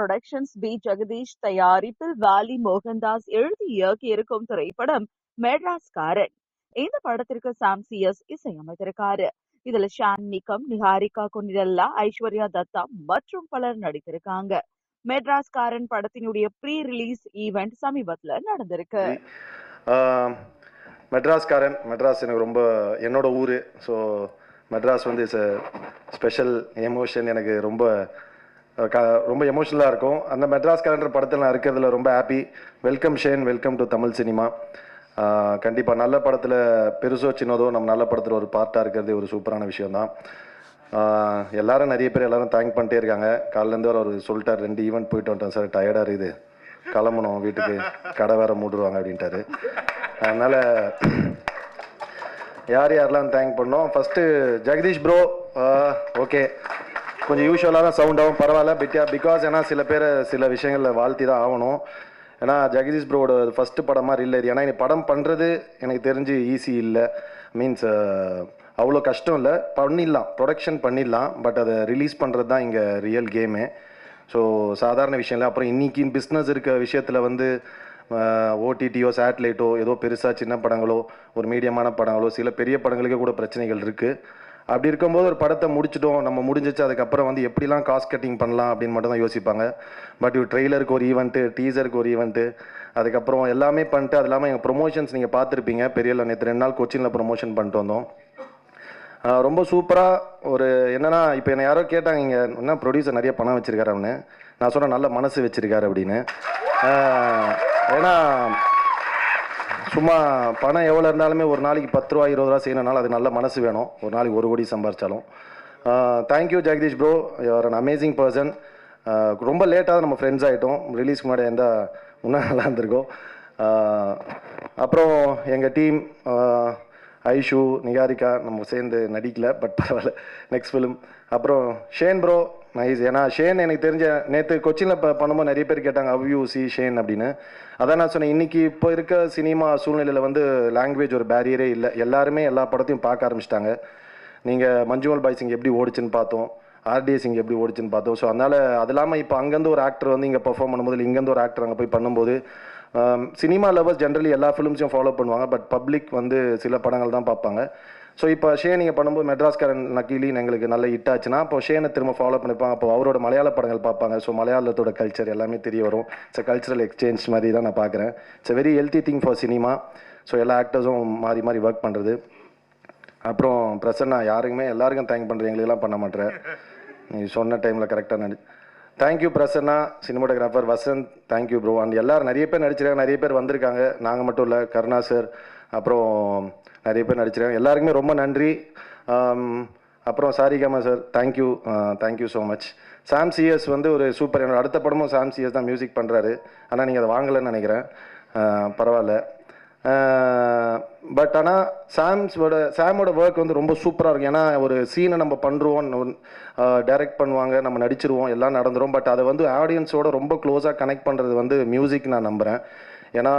Productions B Jagadish தயாரிப்பில் வாலி மோகன்தாஸ் எழுதி இயக்கியிருக்கும் திரைப்படம் மெட்ராஸ்காரன். இந்த படத்திற்கு சாம் சிஎஸ் இசையமைத்திருக்காரு. இதுல ஷான் நிகம் நிஹாரிகா குனிரல்லா ஐஸ்வர்யா தத்தா மற்றும் பலர் நடித்திருக்காங்க. மெட்ராஸ்காரன் படத்தினுடைய ப்ரீ ரிலீஸ் ஈவெண்ட் சமீபத்துல நடந்திருக்கு. ஆஹ் மெட்ராஸ்காரன் மெட்ராஸ் எனக்கு ரொம்ப என்னோட ஊர். ஸோ மெட்ராஸ் வந்து இட்ஸ் ஸ்பெஷல் எமோஷன் எனக்கு ரொம்ப ரொம்ப எமோஷனலாக இருக்கும். அந்த மெட்ராஸ் கேலண்டர் படத்தில் நான் இருக்கிறதுல ரொம்ப happy welcome Shane welcome to Tamil cinema கண்டிப்பாக நல்ல படத்தில் பெருசோ சின்னதோ நம்ம நல்ல படத்தில் ஒரு பார்ட்டாக இருக்கிறது ஒரு சூப்பரான விஷயம்தான். எல்லாரும் நிறைய பேர் எல்லாரும் தேங்க் பண்ணிட்டே இருக்காங்க. காலிலேருந்து வர அவர் சொல்லிட்டார் ரெண்டு ஈவெண்ட் போயிட்டு வந்துட்டோம் சார். டயர்டாக இருக்குது. கிளம்பணும். வீட்டுக்கு கடை வேற மூடுருவாங்க அப்படின்ட்டாரு. அதனால் யார் யாரெல்லாம் தேங்க் பண்ணோம்? ஃபஸ்ட்டு ஜெகதீஷ் ப்ரோ ஓகே கொஞ்சம் யூஸ்வலாக தான் சவுண்ட் ஆகும் பரவாயில்ல. பிட்டியா பிகாஸ் ஏன்னா சில பேர் சில விஷயங்களில் வாழ்த்தி தான் ஆகணும். ஏன்னா ஜெகதீஷ் ப்ரோவோட ஃபஸ்ட்டு படம் மாதிரி இல்லை இது ஏன்னா படம் பண்ணுறது எனக்கு தெரிஞ்சு ஈஸி இல்லை. மீன்ஸ் uh, அவ்வளோ கஷ்டம் இல்லை. பண்ணிடலாம். ப்ரொடக்ஷன் பண்ணிடலாம். பட் அதை ரிலீஸ் பண்ணுறது தான் இங்கே ரியல் கேமு ஸோ சாதாரண விஷயம் இல்லை அப்புறம் இன்றைக்கி பிஸ்னஸ் இருக்க விஷயத்தில் வந்து uh, ஓடிடியோ சேட்டலைட்டோ ஏதோ பெருசாக சின்ன படங்களோ ஒரு மீடியமான படங்களோ சில பெரிய படங்களுக்கே கூட பிரச்சனைகள் இருக்குது அப்படி இருக்கும்போது ஒரு படத்தை முடிச்சிட்டோம் நம்ம முடிஞ்சிச்சு அதுக்கப்புறம் வந்து எப்படிலாம் காஸ்ட் கட்டிங் பண்ணலாம் அப்படின்னு மட்டும் தான் யோசிப்பாங்க பட் ட்ரெய்லருக்கு ஒரு ஈவெண்ட்டு டீசருக்கு ஒரு ஈவெண்ட்டு அதுக்கப்புறம் எல்லாமே பண்ணிட்டு அது இல்லாமல் எங்கள் ப்ரொமோஷன்ஸ் நீங்கள் பார்த்துருப்பீங்க. பெரிய நேற்று ரெண்டு நாள் கொச்சினில் ப்ரொமோஷன் பண்ணிட்டு வந்தோம். ரொம்ப சூப்பராக ஒரு என்னன்னா இப்போ என்னை யாரோ கேட்டாங்க இங்கே என்ன ப்ரொடியூசர் நிறைய பணம் வச்சுருக்காரு அவனு நான் சொன்னேன் நல்ல மனசு வச்சுருக்காரு அப்படின்னு. ஏன்னா சும்மா பணம் எவ்வளோ இருந்தாலுமே ஒரு நாளைக்கு பத்து ரூபா இருபது ரூபா செய்யணும்னால அது நல்ல மனசு வேணும். ஒரு நாளைக்கு ஒரு crore சம்பாரிச்சாலும். Thank you Jagadish bro you're an amazing person ரொம்ப லேட்டாக நம்ம ஃப்ரெண்ட்ஸ் ஆகிட்டோம் ரிலீஸ் முன்னாடி இருந்தால் இன்னும் நல்லா இருந்திருக்கோம். அப்புறம் எங்கள் டீம் ஐஷு நிகாரிகா நம்ம சேர்ந்து நடிக்கல பட் பரவாயில்ல. நெக்ஸ்ட் ஃபிலிம் அப்புறம் ஷேன் ப்ரோ நைஸ் ஏன்னா ஷேன் எனக்கு தெரிஞ்ச நேற்று கொச்சினில் இப்போ பண்ணும்போது நிறைய பேர் கேட்டாங்க அவ் யூ சி ஷேன் அப்படின்னு. அதான் நான் சொன்னேன் இன்றைக்கி இப்போ இருக்க சினிமா சூழ்நிலையில் வந்து லாங்குவேஜ் ஒரு பேரியரே இல்லை. எல்லாருமே எல்லா படத்தையும் பார்க்க ஆரம்பிச்சிட்டாங்க. நீங்கள் மஞ்சுமல் பாய் சிங் எப்படி ஓடிச்சுன்னு பார்த்தோம். ஆர்டிஎஸ் இங்கே எப்படி ஓடிச்சுன்னு பார்த்தோம். ஸோ அதனால் அது இல்லாமல் இப்போ அங்கேருந்து ஒரு ஆக்டர் வந்து இங்கே பர்ஃபார்ம் பண்ணும்போது இல்லை இங்கேருந்து ஒரு ஆக்டர் அங்கே போய் பண்ணும்போது சினிமா லவர்ஸ் ஜென்ரலி எல்லா ஃபிலிம்ஸையும் ஃபாலோ பண்ணுவாங்க. பட் பப்ளிக் வந்து சில படங்கள் தான் பார்ப்பாங்க. ஸோ இப்போ ஷே நீங்கள் பண்ணும்போது மெட்ராஸ்காரன் நக்கீலின்னு எங்களுக்கு நல்ல ஹிட் ஆச்சுன்னா அப்போ ஷேனை திரும்ப ஃபாலோ பண்ணிப்பாங்க. அப்போ அவரோட மலையாள படங்கள் பார்ப்பாங்க. ஸோ மலையாளத்தோட கல்ச்சர் எல்லாமே தெரிய வரும். இட்ஸ் கல்ச்சரல் எக்ஸ்சேஞ்ச் மாதிரி தான் நான் பார்க்குறேன். It's very healthy thing for cinema so எல்லா ஆக்டர்ஸும் மாறி மாறி ஒர்க் பண்ணுறது அப்புறம் பிரசன்னா யாருக்குமே எல்லாருக்கும் தேங்க் பண்ணுறேன் எங்களுக்கெல்லாம் பண்ண மாட்டேன் நீ சொன்ன டைமில் கரெக்டாக நடி thank you Prasanna cinematographer Vasanth. Thank you bro and எல்லாரும் நிறைய பேர் நடிச்சிருக்காங்க நிறைய பேர் வந்திருக்காங்க. நாங்கள் மட்டும் இல்லை கருணா சார் அப்புறம் நிறைய பேர் நடிச்சிருக்காங்க. எல்லாருக்குமே ரொம்ப நன்றி. அப்புறம் Saregama sir thank you thank you so much Sam CS வந்து ஒரு சூப்பர் என்னோட அடுத்த படமும் சாம் சிஎஸ் தான் மியூசிக் பண்ணுறாரு ஆனால் நீங்கள் அதை வாங்கலைன்னு நினைக்கிறேன். பரவாயில்ல. பட் ஆனால் சாம்ஸோட சாமோட ஒர்க் வந்து ரொம்ப சூப்பராக இருக்கும். ஏன்னா ஒரு சீனை நம்ம பண்ணுறோம் டைரக்ட் பண்ணுவாங்க நம்ம நடிச்சிருவோம் எல்லாம் நடந்துரும். பட் அதை வந்து ஆடியன்ஸோட ரொம்ப க்ளோஸாக கனெக்ட் பண்ணுறது வந்து மியூசிக் நான் நம்புகிறேன் ஏன்னா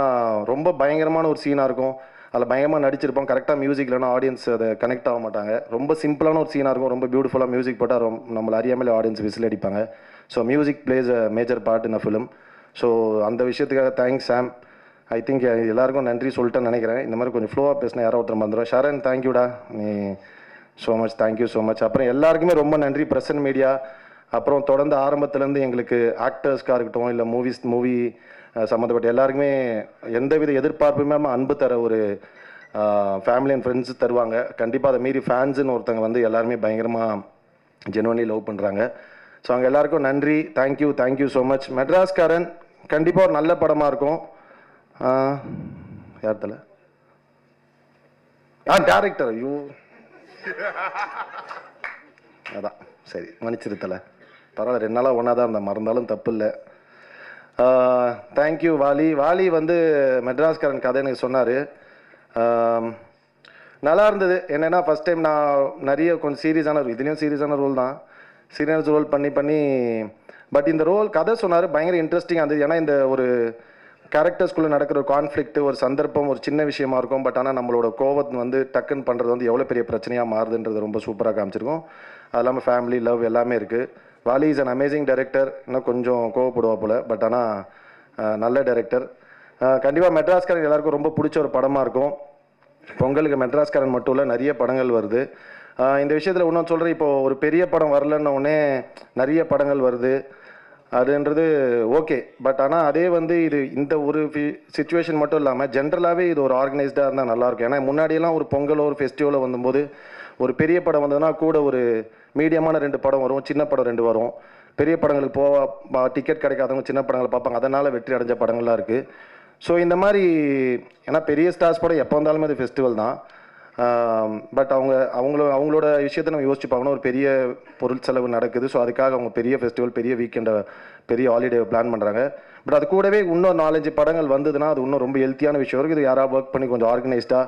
ரொம்ப பயங்கரமான ஒரு சீனாக இருக்கும். அதில் பயமாக நடிச்சிருப்போம். கரெக்டாக மியூசிக் இல்லைனா ஆடியன்ஸ் அதை கனெக்ட் ஆக மாட்டாங்க. ரொம்ப சிம்பிளான ஒரு சீனாக இருக்கும். ரொம்ப பியூட்டிஃபுல்லாக மியூசிக் போட்டால் ரொம்ப நம்மளை அறியாமலே ஆடியன்ஸ் விசில் அடிப்பாங்க. So music plays a major part in a film so அந்த விஷயத்துக்காக தேங்க்ஸ் சாம் ஐ திங்க் எல்லாருக்கும் நன்றி சொல்லிட்டேன்னு நினைக்கிறேன். இந்த மாதிரி கொஞ்சம் ஃப்ளோவாக பேசினா யாரோ ஒருத்தர் வந்துடும் ஷரண் தேங்க்யூடா நீ so much thank you so much அப்புறம் எல்லாருக்குமே ரொம்ப நன்றி. பிரசன்ட் மீடியா அப்புறம் தொடர்ந்து ஆரம்பத்துலேருந்து எங்களுக்கு ஆக்டர்ஸ்க்காக இருக்கட்டும் இல்லை மூவிஸ் மூவி சம்மந்தப்பட்ட எல்லாருக்குமே எந்தவித எதிர்பார்ப்புமே அன்பு தர ஒரு ஃபேமிலி அண்ட் ஃப்ரெண்ட்ஸ் தருவாங்க. கண்டிப்பாக அதை மீறி ஃபேன்ஸுன்னு ஒருத்தங்க வந்து எல்லாருமே பயங்கரமாக ஜெனுவன்லி லவ் பண்ணுறாங்க ஸோ அவங்க எல்லாருக்கும் நன்றி. Thank you thank you so much Madraskaaran கண்டிப்பாக ஒரு நல்ல படமாக இருக்கும். ஆஹ், யார் ஆ டேரக்டர் ஐயோ. அதான். சரி மன்னிச்சிருத்தலை பரவாயில்ல ரெண்டு நாளாக ஒன்றா தான் இருந்தேன். மறந்தாலும் தப்பு இல்லை தேங்க்யூ வாலி. வாலி வந்து மெட்ராஸ்காரன் கதை எனக்கு சொன்னார் நல்லா இருந்தது. என்னென்னா ஃபஸ்ட் டைம் நான் நிறைய கொஞ்சம் சீரியஸான இதுலேயும் சீரியஸான ரோல் தான். சீரியஸ் ரோல் பண்ணி பண்ணி பட் இந்த ரோல் கதை சொன்னார் பயங்கர இன்ட்ரெஸ்டிங்காக இருந்தது. ஏன்னா இந்த ஒரு கேரக்டர்ஸ்குள்ளே நடக்கிற ஒரு கான்ஃப்ளிக்ட் ஒரு சந்தர்ப்பம் ஒரு சின்ன விஷயமா இருக்கும். பட் ஆனால் நம்மளோட கோவத்தை வந்து டக்குன்னு பண்ணுறது வந்து எவ்வளோ பெரிய பிரச்சனையாக மாறுதுன்றது ரொம்ப சூப்பராக காமிச்சிருக்கோம். அது இல்லாமல் ஃபேமிலி லவ் எல்லாமே இருக்குது Vaali is an amazing director இன்னும் கொஞ்சம் கோவப்படுவா போல பட் ஆனால் நல்ல டைரக்டர் கண்டிப்பாக மெட்ராஸ்காரன் எல்லாருக்கும் ரொம்ப பிடிச்ச ஒரு படமாக இருக்கும். பொங்கலுக்கு மெட்ராஸ்காரன் மட்டும் இல்லை நிறைய படங்கள் வருது. இந்த விஷயத்தில் இன்னும் சொல்கிறேன் இப்போது ஒரு பெரிய படம் வரலன்ன உடனே நிறைய படங்கள் வருது. அதுன்றது ஓகே பட் ஆனால் அதே வந்து இது இந்த ஒரு சுச்சுவேஷன் மட்டும் இல்லாமல் ஜென்ரலாகவே இது ஒரு ஆர்கனைஸ்டாக இருந்தால் நல்லாயிருக்கும் ஏன்னா முன்னாடியெல்லாம் ஒரு பொங்கலோ ஒரு ஃபெஸ்டிவலோ வந்தபோது ஒரு பெரிய படம் வந்ததுன்னா கூட ஒரு மீடியமான ரெண்டு படம் வரும் சின்ன படம் ரெண்டு வரும். பெரிய படங்களுக்கு போவா டிக்கெட் கிடைக்காதவங்க சின்ன படங்களை பார்ப்பாங்க. அதனால் வெற்றி அடைஞ்ச படங்கள்லாம் இருக்குது ஸோ இந்த மாதிரி ஏன்னா பெரிய ஸ்டார்ஸ் படம் எப்போ வந்தாலுமே அது ஃபெஸ்டிவல் தான். பட் அவங்க அவங்கள அவங்களோட விஷயத்தை நம்ம யோசிச்சு பார்க்கணும். ஒரு பெரிய பொருள் செலவு நடக்குது. ஸோ அதுக்காக அவங்க பெரிய ஃபெஸ்டிவல் பெரிய வீக்கெண்டை பெரிய ஹாலிடே பிளான் பண்ணுறாங்க பட் அது கூடவே இன்னும் நாலஞ்சு படங்கள் வந்ததுன்னா அது இன்னும் ரொம்ப ஹெல்த்தியான விஷயம் இருக்குது இது யாராவது ஒர்க் பண்ணி கொஞ்சம் ஆர்கனைஸ்டாக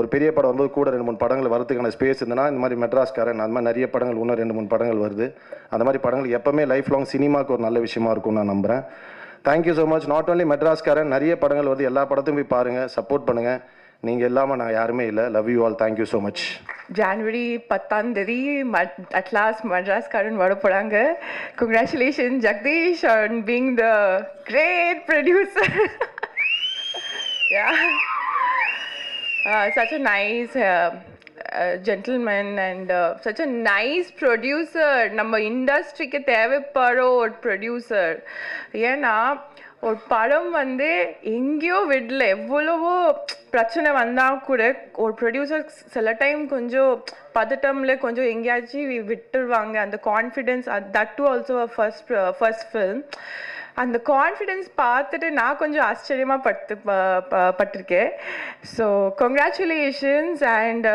ஒரு பெரிய படம் வரும்போது கூட ரெண்டு மூணு படங்கள் வரதுக்கான ஸ்பேஸ் இருந்ததுன்னா இந்த மாதிரி மெட்ராஸ்காரன் அந்த மாதிரி நிறைய படங்கள் இன்னும் ரெண்டு மூணு படங்கள் வருது. அந்த மாதிரி படங்கள் எப்பவுமே லைஃப் லாங் சினிமாவுக்கு ஒரு நல்ல விஷயமா இருக்கும்னு நான் நம்புகிறேன் thank you so much not only Madraskaaran நிறைய படங்கள் வருது. எல்லா படத்தையும் போய் பாருங்கள் சப்போர்ட் பண்ணுங்கள் நீங்கள் இல்லாமல் நாங்கள் யாருமே இல்லை. Love you all thank you so much January பத்தாம் தேதி அட் லாஸ்ட் மட்ராஸ் காரன் வர போகிறாங்க congratulation Jagadish on being the great producer Uh, such a nice gentleman and such a nice producer நம்ம இண்டஸ்ட்ரிக்கு தேவைப்படுற ஒரு ப்ரொடியூசர் ஏன்னா ஒரு படம் வந்து எங்கேயோ விடல. எவ்வளவோ பிரச்சனை வந்தால் கூட ஒரு ப்ரொடியூசர் சில டைம் கொஞ்சம் பதட்டம்ல கொஞ்சம் எங்கேயாச்சும் விட்டுருவாங்க. அந்த confidence that to also first first film அந்த கான்ஃபிடென்ஸ் பார்த்துட்டு நான் கொஞ்சம் ஆச்சரியமாக பட்டு ப- ப- பட்டிருக்கேன் so congratulations and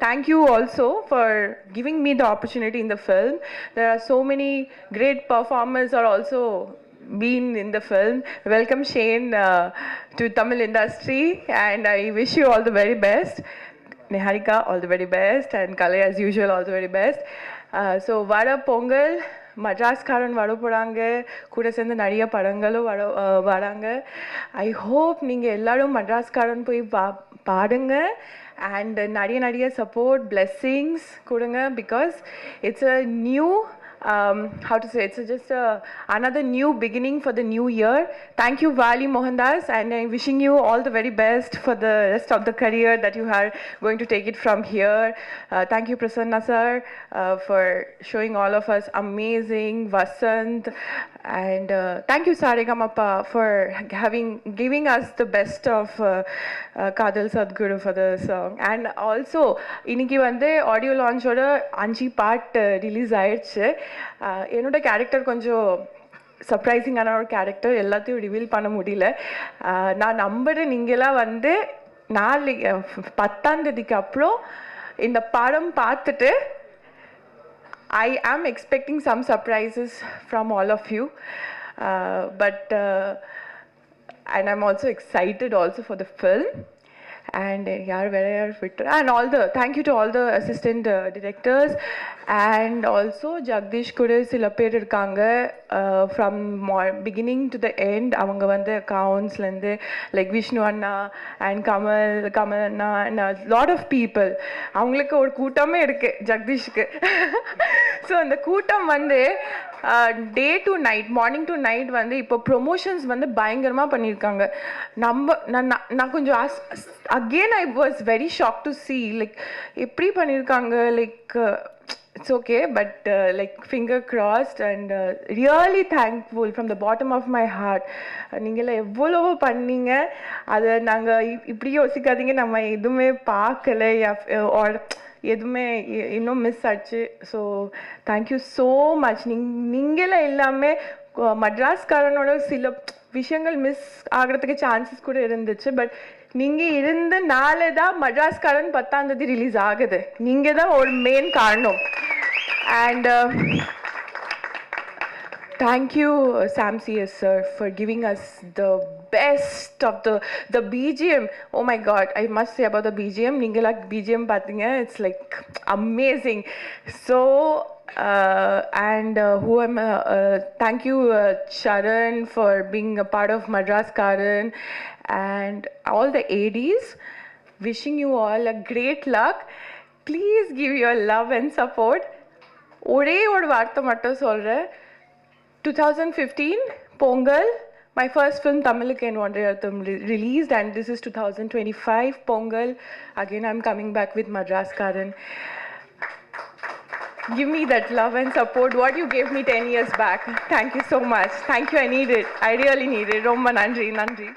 thank you also for giving me the opportunity in the film there are so many great performers are also been in the film. Welcome Shane uh, to Tamil industry and I wish you all the very best. Niharika, all the very best and Kale as usual, all the very best. Uh, so வர Pongal Madraskaaran வர போகிறாங்க கூட சேர்ந்து நிறைய படங்களும் வர வராங்க. I hope நீங்கள் எல்லோரும் மட்ராஸ்காரன் போய் பா பாடுங்க. அண்ட் நிறைய நிறைய சப்போர்ட் பிளெஸ்ஸிங்ஸ் கொடுங்க. Because it's a new um, how to say it's just a, another new beginning for the new year. Thank you, Vali Mohandas, and I'm wishing you all the very best for the rest of the career that you are going to take it from here. Uh, thank you, Prasanna sir, uh, for showing all of us amazing Vasant, and uh, thank you, Saregamappa, for having giving us the best of uh, uh, Kadal Sadhguru for the song. And also, இன்னைக்கு வந்து audio லான்ச்சோட அஞ்சு part release ஆயிடுச்சு அஹ் என்னோட character கொஞ்சம் சர்ப்ரைசிங்கான ஒரு character எல்லாத்தையும் reveal பண்ண முடியல. நான் நம்புகிறேன் நீங்களாம் வந்து நாலு பத்தாந்தேதிக்கு அப்புறம் இந்த படம் பார்த்துட்டு I am expecting some surprises from all of you but and I'm also excited also for the film. And uh, yaar, where are Twitter? And all the thank you to all the assistant uh, directors. And also Jagdish கூட சில பேர் இருக்காங்க from beginning to the end அவங்க வந்து அக்கௌண்ட்ஸ்லேருந்து like Vishnu அண்ணா and Kamal Kamal அண்ணா and lot of people அவங்களுக்கு ஒரு கூட்டமே இருக்குது ஜெகதீஷ்க்கு ஸோ அந்த கூட்டம் வந்து day to night morning to night வந்து இப்போ ப்ரொமோஷன்ஸ் வந்து பயங்கரமாக பண்ணியிருக்காங்க. நம்ம நான் நான் நான் கொஞ்சம் again I was very shock to see like எப்படி பண்ணியிருக்காங்க like it's okay but like finger crossed and really thankful from the bottom of my heart நீங்களாம் எவ்வளவோ பண்ணீங்க. அதை நாங்கள் இப்படி யோசிக்காதீங்க. நம்ம எதுவுமே பார்க்கல. ஆர் எதுவுமே இன்னும் மிஸ் ஆச்சு. ஸோ தேங்க்யூ ஸோ மச் நீங் நீங்களே எல்லாமே மட்ராஸ்காரனோட சில விஷயங்கள் மிஸ் ஆகிறதுக்கு சான்சஸ் கூட இருந்துச்சு. பட் நீங்கள் இருந்த நாளே தான் மட்ராஸ்காரன் பத்தாம் தேதி ரிலீஸ் ஆகுது. நீங்கள் தான் ஒரு மெயின் காரணம். And thank you Sam CS sir for giving us the giving us the best of the the BGM. Oh my God, I must say about the BGM. நீங்க like BGM பார்த்தீங்க, it's like amazing. So uh, and uh, who am uh, uh, thank you, uh, Sharan, for being a part of Madras Karan and all the ADs. Wishing you all a great luck. Please give your love and support. ஒரே ஒரு வார்த்தை மட்டும் சொல்கிறேன் two thousand fifteen Pongal my first film Tamiluku and Vandrayatham re- released and this is 2025 Pongal. Again I'm coming back with Madras Karan. Give me that love and support what you gave me 10 years back. Thank you so much. Thank you I need it. I really need it. Romba Nandri Nandri